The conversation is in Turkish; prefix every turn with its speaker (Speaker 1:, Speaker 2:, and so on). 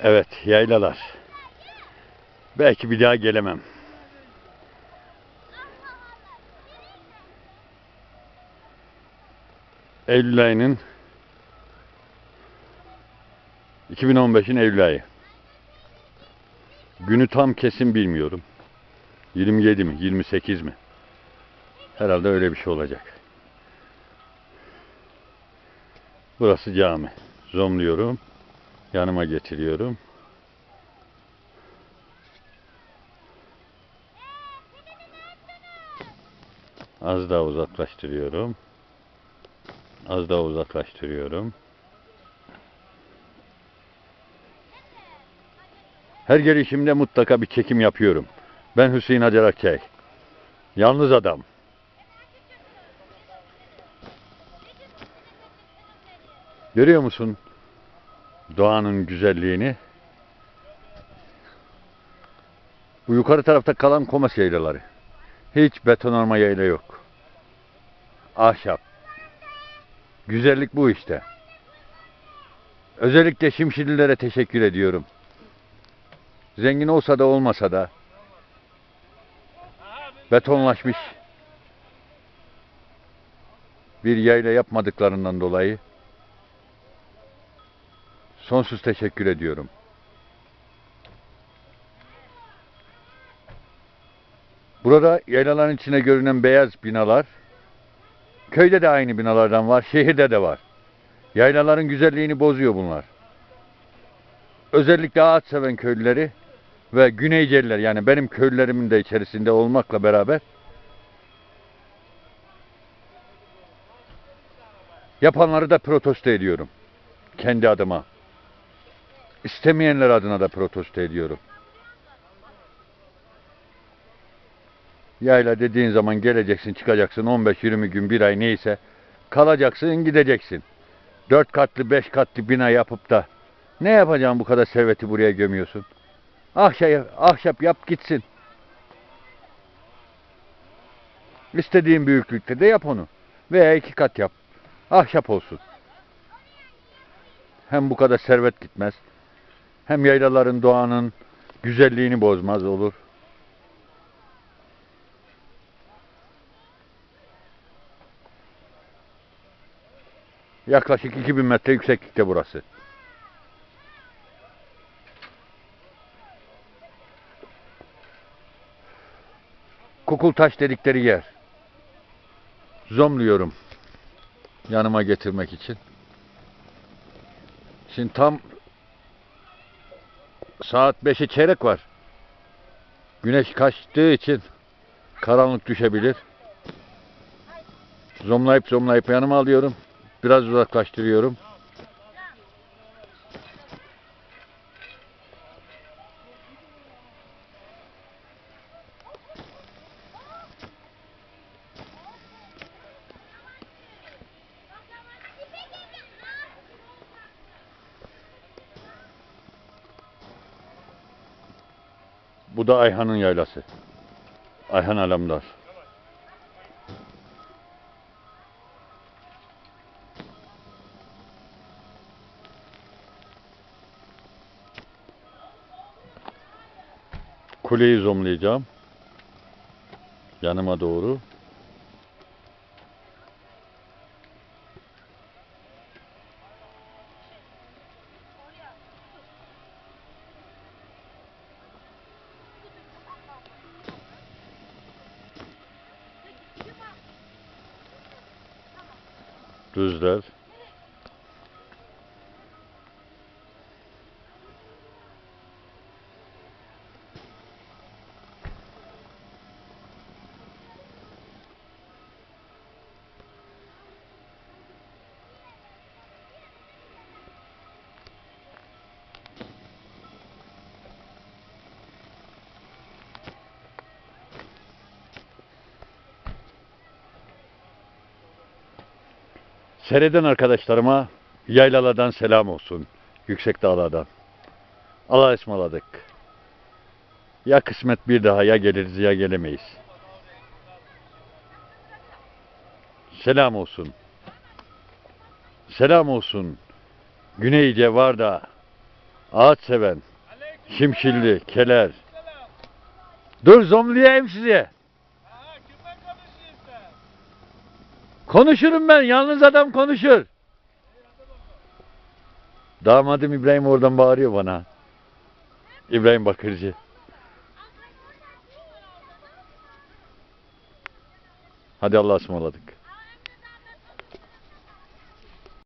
Speaker 1: Evet, yaylalar. Belki bir daha gelemem. Eylül ayının 2015'in Eylül ayı. Günü tam kesin bilmiyorum. 27 mi, 28 mi? Herhalde öyle bir şey olacak. Burası cami. Zomluyorum. Yanıma getiriyorum. Az daha uzaklaştırıyorum. Az daha uzaklaştırıyorum. Her gelişimde mutlaka bir çekim yapıyorum. Ben Hüseyin Hacer Akçay. Yalnız adam. Görüyor musun doğanın güzelliğini? Bu yukarı tarafta kalan komas yaylaları. Hiç betonarme yayla yok. Ahşap. Güzellik bu işte. Özellikle Şimşirlilere teşekkür ediyorum. Zengin olsa da olmasa da betonlaşmış bir yayla yapmadıklarından dolayı sonsuz teşekkür ediyorum. Burada yaylaların içine görünen beyaz binalar köyde de aynı binalardan var, şehirde de var. Yaylaların güzelliğini bozuyor bunlar. Özellikle ağaç seven köylüleri ve Güneyceliler yani benim köylülerimin de içerisinde olmakla beraber yapanları da protesto ediyorum. Kendi adıma. İstemeyenler adına da protesto ediyorum. Yayla dediğin zaman geleceksin, çıkacaksın 15-20 gün, bir ay neyse kalacaksın, gideceksin. Dört katlı, beş katlı bina yapıp da ne yapacaksın bu kadar serveti buraya gömüyorsun? Ahşap, ahşap yap gitsin. İstediğin büyüklükte de yap onu. Veya iki kat yap. Ahşap olsun. Hem bu kadar servet gitmez. Hem yaylaların doğanın güzelliğini bozmaz olur. Yaklaşık 2000 metre yükseklikte burası. Kukultaş dedikleri yer. Zomluyorum. Yanıma getirmek için. Şimdi tam saat 5'e çeyrek var. Güneş kaçtığı için karanlık düşebilir. Zomlayıp zomlayıp yanıma alıyorum. Biraz uzaklaştırıyorum. Bu da Ayhan'ın yaylası. Ayhan Alemdar. Kuleyi zoomlayacağım. Yanıma doğru. Düzdür. Seyreden arkadaşlarıma yaylalardan selam olsun. Yüksek dağlardan. Allah'a ısmarladık. Ya kısmet bir daha ya geliriz ya gelemeyiz. Selam olsun. Selam olsun. Güneyce var da Ağaç seven, şimşilli, keler. Dur zomlayayım sizi. Konuşurum ben. Yalnız adam konuşur. Damadım İbrahim oradan bağırıyor bana. İbrahim Bakırcı. Hadi Allah'a ısmarladık.